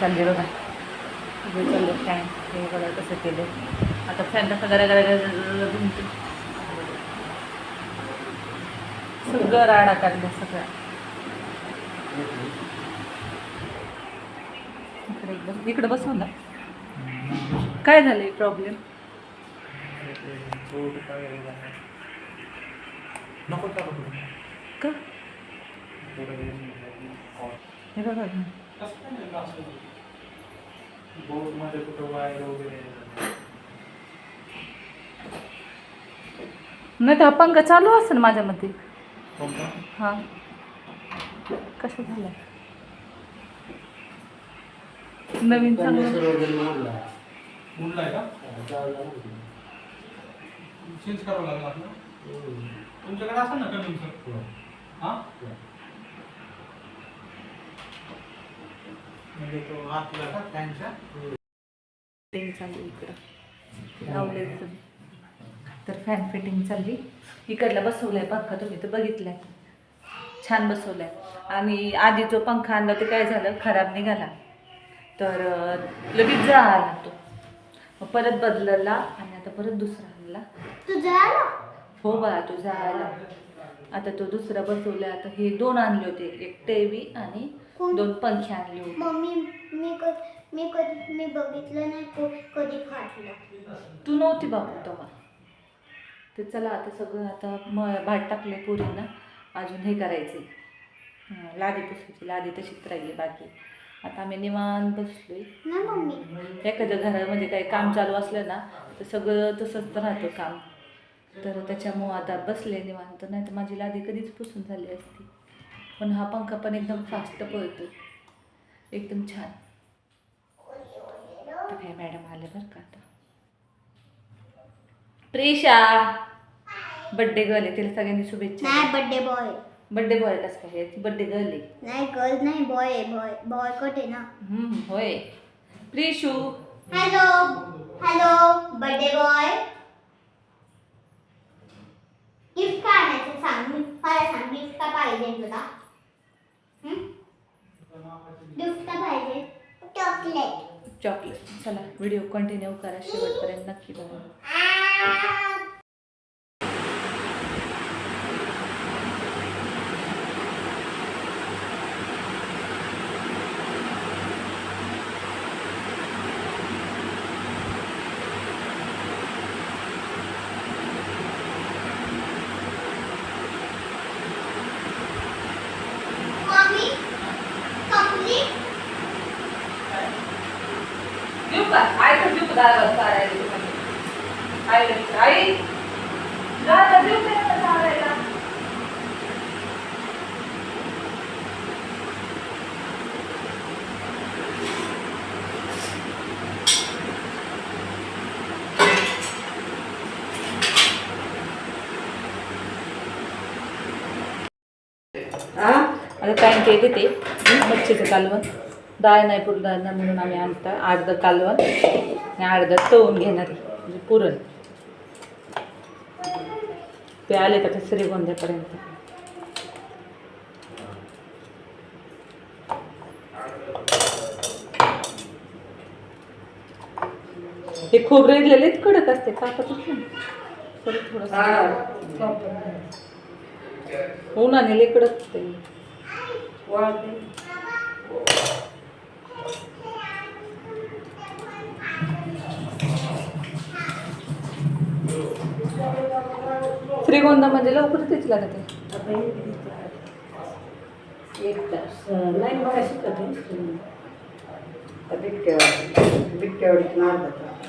चालली बघा हे चाललं फॅन हे बघा कसं केलं आता फॅन कसा गरा गरा सगळं राडा काढलं सगळं इकडे एकदम इकडे बसवला काय झालं प्रॉब्लेम नको का हे बघा बोर्डमध्ये कुठं वायर वगैरे नाही तर हा पंखा चालू असेल माझ्या मते. हा. कसं झालं नवीन चांगलं उडलाय का? चेंज करावं लागलं आपलं तुमच्याकडे असेल ना कमी सर? हा. म्हणजे तो आतला का फॅनच्या फिटिंग चालली इकडं. लावले तर फॅन फिटिंग चालली. इकडला बसवलाय पंखा तुम्ही तर बघितलाय. छान बसवलाय. आणि आधी जो पंखा आणला ते काय झालं? खराब निघाला. तर लगेच जा आला तो. मग परत बदलला आणि आता परत दुसरा आणला. तुझा आला हो बा तो आला आता तो दुसरा बसवलाय. आता हे दोन आणले होते. एक टेवी आणि कोण? दोन पंखे आणले होते. मम्मी मी कधी मी कधी मी बघितलं नाही को कधी फाटला तू नव्हती बाबू तेव्हा. तर चला आता सगळं आता म भात टाकले पुरींना. अजून हे करायचे. लादी पुसायची. लादी तशीच राहिली बाकी. आता आम्ही निवांत बसलोय. ना मम्मी? एखाद्या घरामध्ये काही काम चालू असलं ना तर सगळं तसंच राहतं काम. तर त्याच्यामुळं आता बसले निवांत. नाही तर माझी लादी कधीच पुसून झाली असती. पण हा पंखा पण एकदम फास्ट पळतो एकदम छान. काय मॅडम आले बरं का आता? प्रेशा! बड्डे गर्ल आहे तिला सगळ्यांनी शुभेच्छा नाही बर्थडे बॉय बड्डे बॉय कसं काय ती बड्डे गर्ल आहे. नाही गर्ल नाही बॉय आहे बॉय बॉय कट आहे ना. हम्म, होय. Prishu! Hello hello birthday boy gift काय आणायचं सांग मी मला सांग गिफ्ट का पाहिजे तुला? गिफ्ट का पाहिजे. चॉकलेट. चॉकलेट. चला व्हिडिओ कंटिन्यू करा. शेवटपर्यंत नक्की बघा मम्मी कंप्लीट देऊ का आई तर देऊ दारात चालायला आई आई दादा देऊ का चालायला आता काय ते घेते मच्छीचं कालवण. डाळ नाही पुरणार नाही म्हणून आम्ही आणता. अर्ध कालवण आणि अर्ध तळून घेणार म्हणजे पुरण. ते आले का ते श्रीगोंद्यापर्यंत हे खोबरे ललित कडक असते कापतच नाही थोडंसं उन्हाने लय कडक असते श्रीगोंदा म्हणजे लवकर तेच लागत आहे. एक तास नाही मला शिकत बिटक्यावर बिटक्यावर अर्धा तास.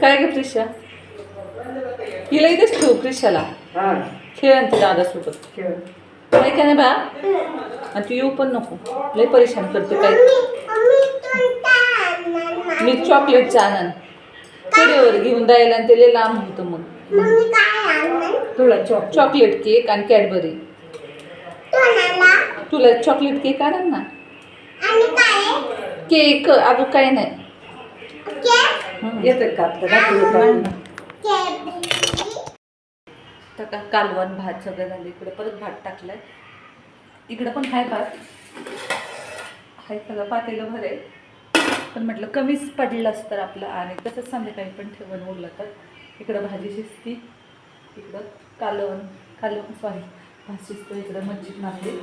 काय ग प्रिशा? हिला इथेच ठेवू प्रिशाला हा. खेळ आणि ती दादासोबत खेळ. काय काय नाही बा? आणि तू येऊ पण नको. लय परेशान करते काय मी चॉकलेटचं आणन कडेवर घेऊन द्यायला आणि ते लय लांब होतं मग. तुला चॉक चॉकलेट केक आणि कॅडबरी. तुला चॉकलेट केक आणन ना? केक अजून काही नाही. येतं का का? तर का कालवण भात सगळं झालं इकडे. परत भात टाकलाय. इकडं पण हाय भात. हाय सगळं पातेलं भर आहे. पण म्हटलं कमीच पडलंच तर आपलं. आणि तसंच संध्याकाळी पण ठेवण उरलं तर. इकडं भाजी शिजती. इकडं कालवण कालवण सॉरी भात शिजतो इकडं मच्छी मारली.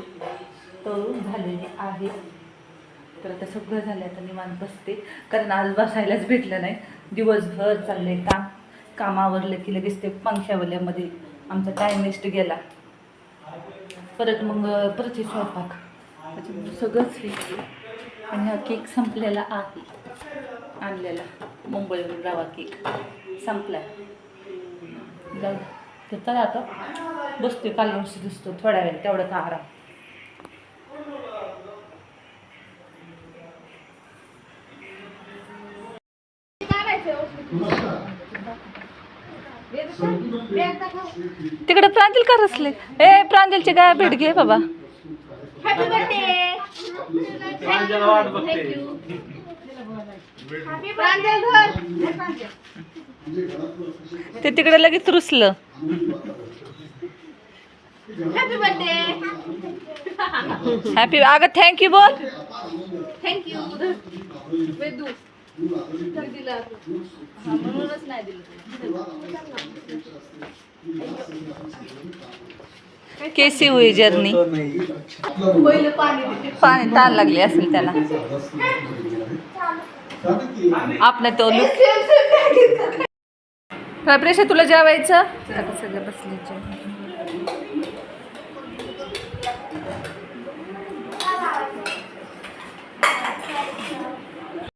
तळून झालेली आहे. तर आता सगळं झालं आता निवांत बसते. कारण आज बसायलाच भेटलं नाही. दिवसभर चाललंय काम. कामावरलं की लगेच ते पंख्यावल्यामध्ये आमचा टाईम वेस्ट गेला. परत मग परत हे स्वयंपाक. त्याच्यामुळे सगळंच हे आणि हा केक संपलेला आहे. आणलेला. मुंबईवरून रवा केक संपला. जाऊ तर चला आता. बसतो कालवशी दिसतो. थोड्या वेळ तेवढाच आराम. तिकडे प्रांजल का रसले? ए प्रांजलची काय भेट घे बाबा. ते तिकडे लगेच रुसलं. हॅपी अगं थँक्यू बोल. म्हणूनच नाही दिलं. केसी हुई जर्नी पाणी ताण लागली असेल त्याला. आपलं तो प्रेशा तुला जेवायचं? सगळं बसले